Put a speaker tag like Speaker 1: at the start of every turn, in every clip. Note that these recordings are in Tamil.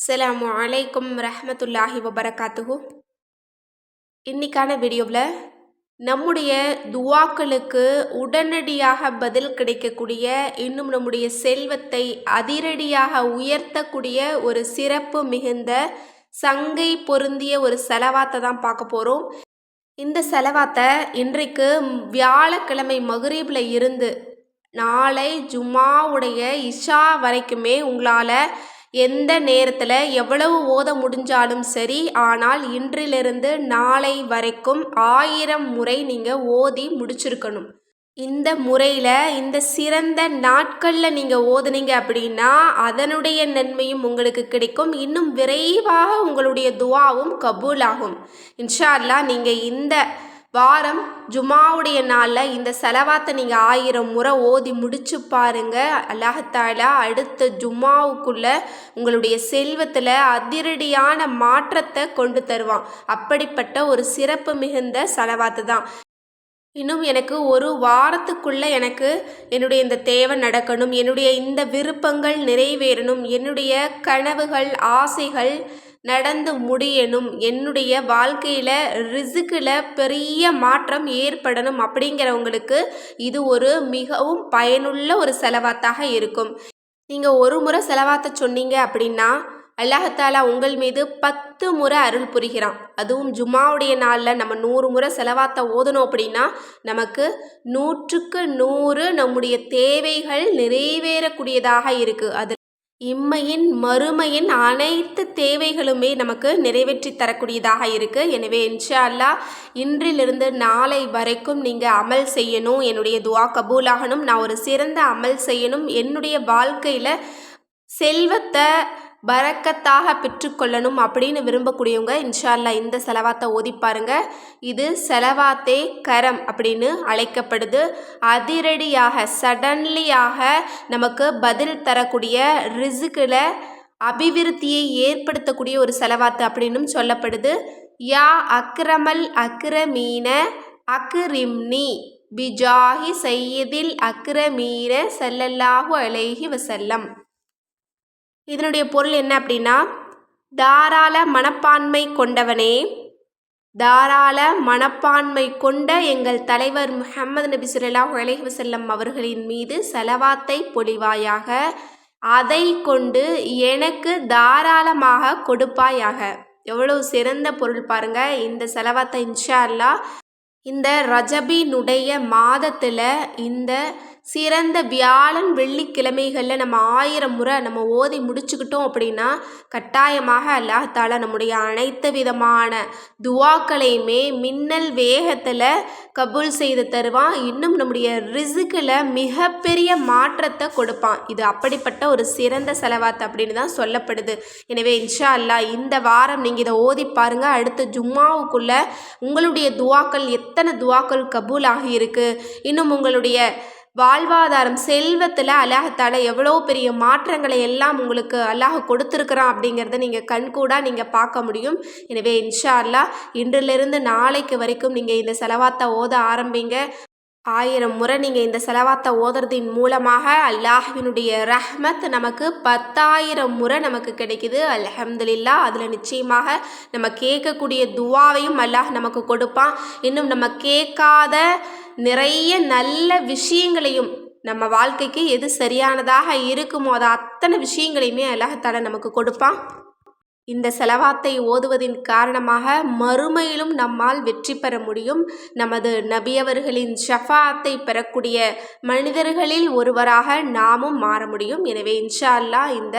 Speaker 1: அஸ்லாம் அலைக்கும் ரஹமத்துல்லாஹி வபரகாத்துஹு. இன்னைக்கான வீடியோவில் நம்முடைய துவாக்களுக்கு உடனடியாக பதில் கிடைக்கக்கூடிய இன்னும் நம்முடைய செல்வத்தை அதிரடியாக உயர்த்தக்கூடிய ஒரு சிறப்பு மிகுந்த சங்கை பொருந்திய ஒரு செலவாத்தை தான் பார்க்க போகிறோம் இந்த செலவாத்தை இன்றைக்கு வியாழக்கிழமை மகரீபில் இருந்து நாளை ஜுமாவுடைய இஷா வரைக்குமே உங்களால் எந்த நேரத்தில் எவ்வளவு ஓத முடிஞ்சாலும் சரி ஆனால் இன்றிலிருந்து நாளை வரைக்கும் ஆயிரம் முறை நீங்கள் ஓதி முடிச்சிருக்கணும். இந்த முறையில் இந்த சிறந்த நாட்களில் நீங்கள் ஓதுனீங்க அப்படின்னா அதனுடைய நன்மையும் உங்களுக்கு கிடைக்கும். இன்னும் விரைவாக உங்களுடைய துவாவும் கபூல் ஆகும் இன்ஷா அல்லா நீங்கள் இந்த வாரம் ஜுமாவுடைய நாளில் இந்த செலவாத்தை நீங்கள் ஆயிரம் முறை ஓதி முடிச்சு பாருங்க. அல்லாஹாலா அடுத்த ஜுமாவுக்குள்ள உங்களுடைய செல்வத்தில் அதிரடியான மாற்றத்தை கொண்டு தருவான். அப்படிப்பட்ட ஒரு சிறப்பு மிகுந்த செலவாத்து தான். இன்னும் எனக்கு ஒரு வாரத்துக்குள்ளே எனக்கு என்னுடைய இந்த தேவை நடக்கணும். என்னுடைய இந்த விருப்பங்கள் நிறைவேறணும். என்னுடைய கனவுகள் ஆசைகள் நடந்து முடியணும். என்னுடைய வாழ்க்கையில் ரிசுக்கில் பெரிய மாற்றம் ஏற்படணும் அப்படிங்கிறவங்களுக்கு இது ஒரு மிகவும் பயனுள்ள ஒரு செலவாத்தாக இருக்கும். நீங்கள் ஒரு முறை செலவாத்த சொன்னீங்க அப்படின்னா அல்லாஹாலா உங்கள் மீது பத்து முறை அருள் புரிகிறான். அதுவும் ஜும்மாவுடைய நாளில் நம்ம நூறு முறை செலவாத்த ஓதணும் அப்படின்னா நமக்கு நூற்றுக்கு நூறு நம்முடைய தேவைகள் நிறைவேறக்கூடியதாக இருக்குது அது இம்மையின் மறுமையின் அனைத்து தேவைகளுமே நமக்கு நிறைவேற்றி தரக்கூடியதாக இருக்குது எனவே இன்ஷா அல்லா இன்றிலிருந்து நாளை வரைக்கும் நீங்கள் அமல் செய்யணும். என்னுடைய துவா கபூலாகணும். நான் ஒரு சிறந்த அமல் செய்யணும். என்னுடைய வாழ்க்கையில் செல்வத்தை பரக்கத்தாக பெற்றுக்கொள்ளணும் அப்படின்னு விரும்பக்கூடியவங்க இன்ஷால்லா இந்த செலவாத்தை ஓதி பாருங்க. இது செலவாத்தே கரம் அப்படின்னு அழைக்கப்படுது. அதிரடியாக சடன்லியாக நமக்கு பதில் தரக்கூடிய ரிசுக்கில் அபிவிருத்தியை ஏற்படுத்தக்கூடிய ஒரு செலவாத்து அப்படின்னும் சொல்லப்படுது. யா அக்ரமல் அக்ரமீன அக்ரிம்னி பிஜாஹி சையதில் அக்ரமீன செல்லல்லாஹு அலைஹி வசல்லம் இதனுடைய பொருள் என்ன அப்படின்னா தாராள மனப்பான்மை கொண்டவனே. தாராள மனப்பான்மை கொண்ட எங்கள் தலைவர் முஹம்மது நபி சுல்லா அலைஹி வசல்லம் அவர்களின் மீது செலவாத்தை பொழிவாயாக அதை கொண்டு எனக்கு தாராளமாக கொடுப்பாயாக. எவ்வளவு சிறந்த பொருள் பாருங்க. இந்த செலவாத்தை இன்ஷா அல்லா இந்த ரஜபினுடைய மாதத்தில் இந்த சிறந்த வியாழன் வெள்ளிக்கிழமைகளில் நம்ம ஆயிரம் முறை நம்ம ஓதி முடிச்சுக்கிட்டோம் அப்படின்னா கட்டாயமாக அல்லாஹால நம்முடைய அனைத்து விதமான துவாக்களையுமே மின்னல் வேகத்தில் கபூல் செய்து தருவான். இன்னும் நம்முடைய ரிசுக்கில் மிகப்பெரிய மாற்றத்தை கொடுப்பான். இது அப்படிப்பட்ட ஒரு சிறந்த செலவாத்து அப்படின்னு தான் சொல்லப்படுது. எனவே இன்ஷா அல்லா இந்த வாரம் நீங்கள் இதை ஓதி பாருங்கள் அடுத்த ஜும்மாவுக்குள்ளே உங்களுடைய துவாக்கள் எத்தனை துவாக்கள் கபூல் ஆகியிருக்கு இன்னும் உங்களுடைய வாழ்வாதாரம் செல்வத்தில் அல்லாஹத்தால் எவ்வளோ பெரிய மாற்றங்களை எல்லாம் உங்களுக்கு அல்லாஹ் கொடுத்துருக்குறான் அப்படிங்கிறத நீங்கள் கண்கூடாக நீங்கள் பார்க்க முடியும். எனவே இன்ஷா அல்லா இன்றிலிருந்து நாளைக்கு வரைக்கும் நீங்கள் இந்த செலவாத்தை ஓத ஆரம்பிங்க. ஆயிரம் முறை நீங்கள் இந்த செலவாத்தை ஓதுறதின் மூலமாக அல்லாஹினுடைய ரஹ்மத் நமக்கு பத்தாயிரம் முறை நமக்கு கிடைக்குது. அலஹம்துலில்லா அதில் நிச்சயமாக நம்ம கேட்கக்கூடிய துவாவையும் அல்லாஹ் நமக்கு கொடுப்பான். இன்னும் நம்ம கேட்காத நிறைய நல்ல விஷயங்களையும் நம்ம வாழ்க்கைக்கு எது சரியானதாக இருக்குமோ அது அத்தனை விஷயங்களையுமே அல்லாஹத்தால நமக்கு கொடுப்பான். இந்த செலவாத்தை ஓதுவதின் காரணமாக மறுமையிலும் நம்மால் வெற்றி பெற முடியும். நமது நபியவர்களின் ஷஃபாத்தை பெறக்கூடிய மனிதர்களில் ஒருவராக நாமும் மாற முடியும். எனவே இன்ஷா அல்லா இந்த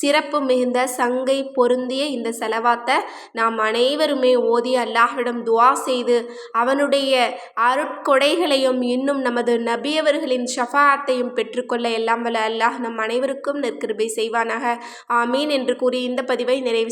Speaker 1: சிறப்பு மிகுந்த சங்கை பொருந்திய இந்த செலவாத்தை நாம் அனைவருமே ஓதி அல்லாஹ்விடம் துவா செய்து அவனுடைய அருட்கொடைகளையும் இன்னும் நமது நபியவர்களின் ஷஃபாத்தையும் பெற்றுக்கொள்ள எல்லாம் வல்ல அல்லாஹ் நம் அனைவருக்கும் நெற்கிருபை செய்வானாக. ஆமீன் என்று கூறி இந்த பதிவை நிறைவு